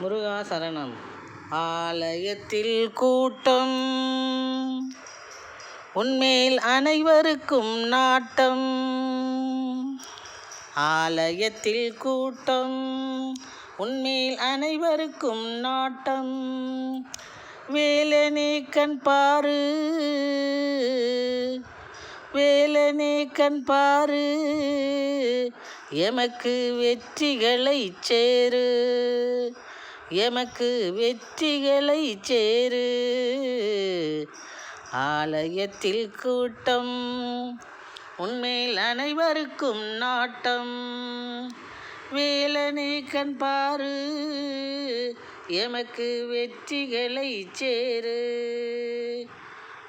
முருகா சரணம். ஆலயத்தில் கூட்டம். உன்மேல் அனைவருக்கும் நாட்டம். ஆலயத்தில் கூட்டம். உன்மேல் அனைவருக்கும் நாட்டம். வேலனே கண் பாரு. வேலனே கண் பாரு. எமக்கு வெற்றிகளை சேரு. எமக்கு வெற்றிகளை சேரு. ஆலயத்தில் கூட்டம் உன்மேல் அனைவருக்கும் நாட்டம். வேலனை கண் பாரு எமக்கு வெற்றிகளை சேரு.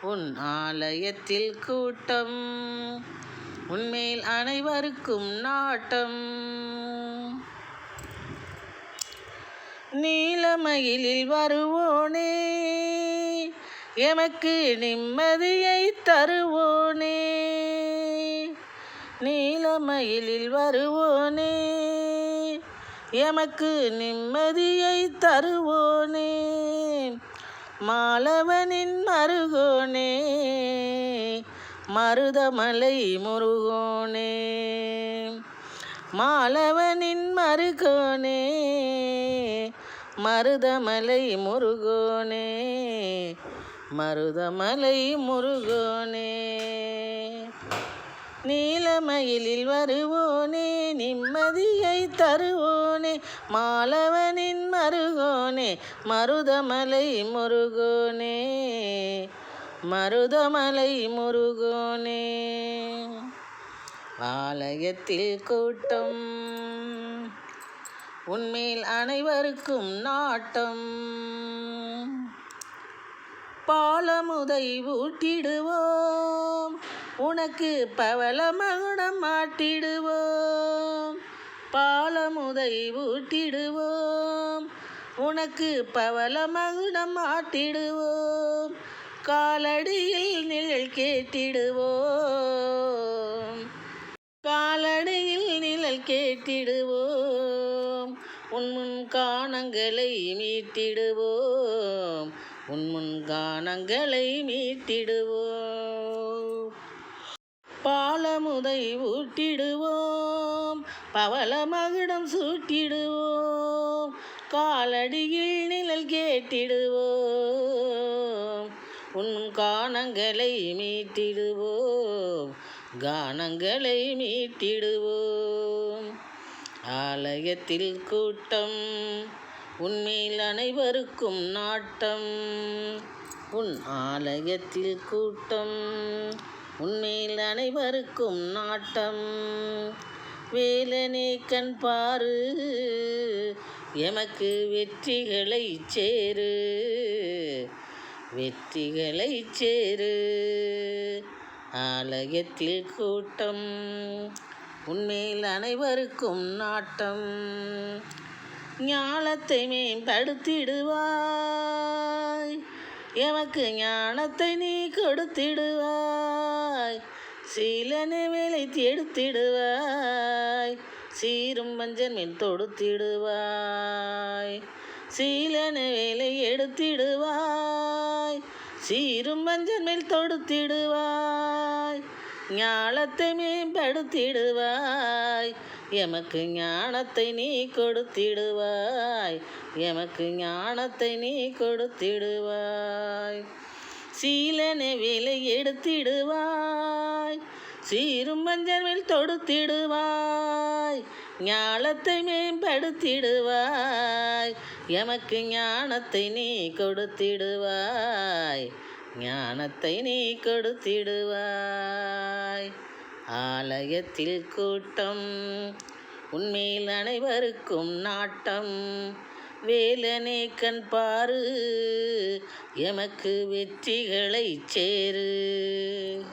உன் ஆலயத்தில் கூட்டம் உன்மேல் அனைவருக்கும் நாட்டம். நீலமயிலில் வருவோனே. எமக்கு நிம்மதியை தருவோனே. நீலமயிலில் வருவோனே. எமக்கு நிம்மதியை தருவோனே. மாலவனின் மருகோனே. மருதமலை முருகோனே. மாலவனின் மருகோனே. மருதமலை முருகோனே மருதமலை முருகோனே. நீலமயிலில் வருவோனே நிம்மதியை தருவோனே மாலவனின் மருகோனே மருதமலை முருகோனே மருதமலை முருகோனே. ஆலயத்தில் கூட்டம் உன்மேல் அனைவருக்கும் நாட்டம். பாலமுதை ஊட்டிடுவோம். உனக்கு பவள மகுடம் மாட்டிடுவோம் பாலமுதை ஊட்டிடுவோம். உனக்கு பவள மகுடம் மாட்டிடுவோம் காலடியில் நிழல் கேட்டிடுவோம். காலடியில் நிழல் கேட்டிடுவோம். மீட்டிடுவோம் உன்முன் காணங்களை மீட்டிடுவோம். உன்முன் காணங்களை மீட்டிடுவோம். பாலமுதை ஊட்டிடுவோம். பவள மகுடம் சூட்டிடுவோம். காலடியில் நிழல் கேட்டிடுவோம். உன் காணங்களை மீட்டிடுவோம். கானங்களை மீட்டிடுவோம். ஆலயத்தில் கூட்டம் உண்மையில் அனைவருக்கும் நாட்டம். உன் ஆலயத்தில் கூட்டம் உண்மையில் அனைவருக்கும் நாட்டம். வேலனே கண் பாரு எமக்கு வெற்றிகளை சேரு. வெற்றிகளை சேரு. ஆலயத்தில் கூட்டம் உண்மையில் அனைவருக்கும் நாட்டம். ஞானத்தை மேம்படுத்திடுவாய். எமக்கு ஞானத்தை நீ கொடுத்திடுவாய். சீலனை வேலை எடுத்திடுவாய். சீரும் மஞ்சள் தொடுத்திடுவாய். சீலன வேலை எடுத்திடுவாய். சீரும் மஞ்சள் மேல் தொடுத்திடுவாய். ஞானத்தை மேம்படுத்திடுவாய் எமக்கு ஞானத்தை நீ கொடுத்திடுவாய். எமக்கு ஞானத்தை நீ கொடுத்திடுவாய். சீலனை விலை எடுத்திடுவாய். சீரும் மஞ்சள் தொடுத்திடுவாய். ஞானத்தை மேம்படுத்திடுவாய் எமக்கு ஞானத்தை நீ கொடுத்திடுவாய். ஞானத்தை நீ கொடுத்திடுவாய். ஆலயத்தில் கூட்டம் உண்மையில் அனைவருக்கும் நாட்டம். வேலனே கண் பாரு எமக்கு வெற்றிகளை சேரு.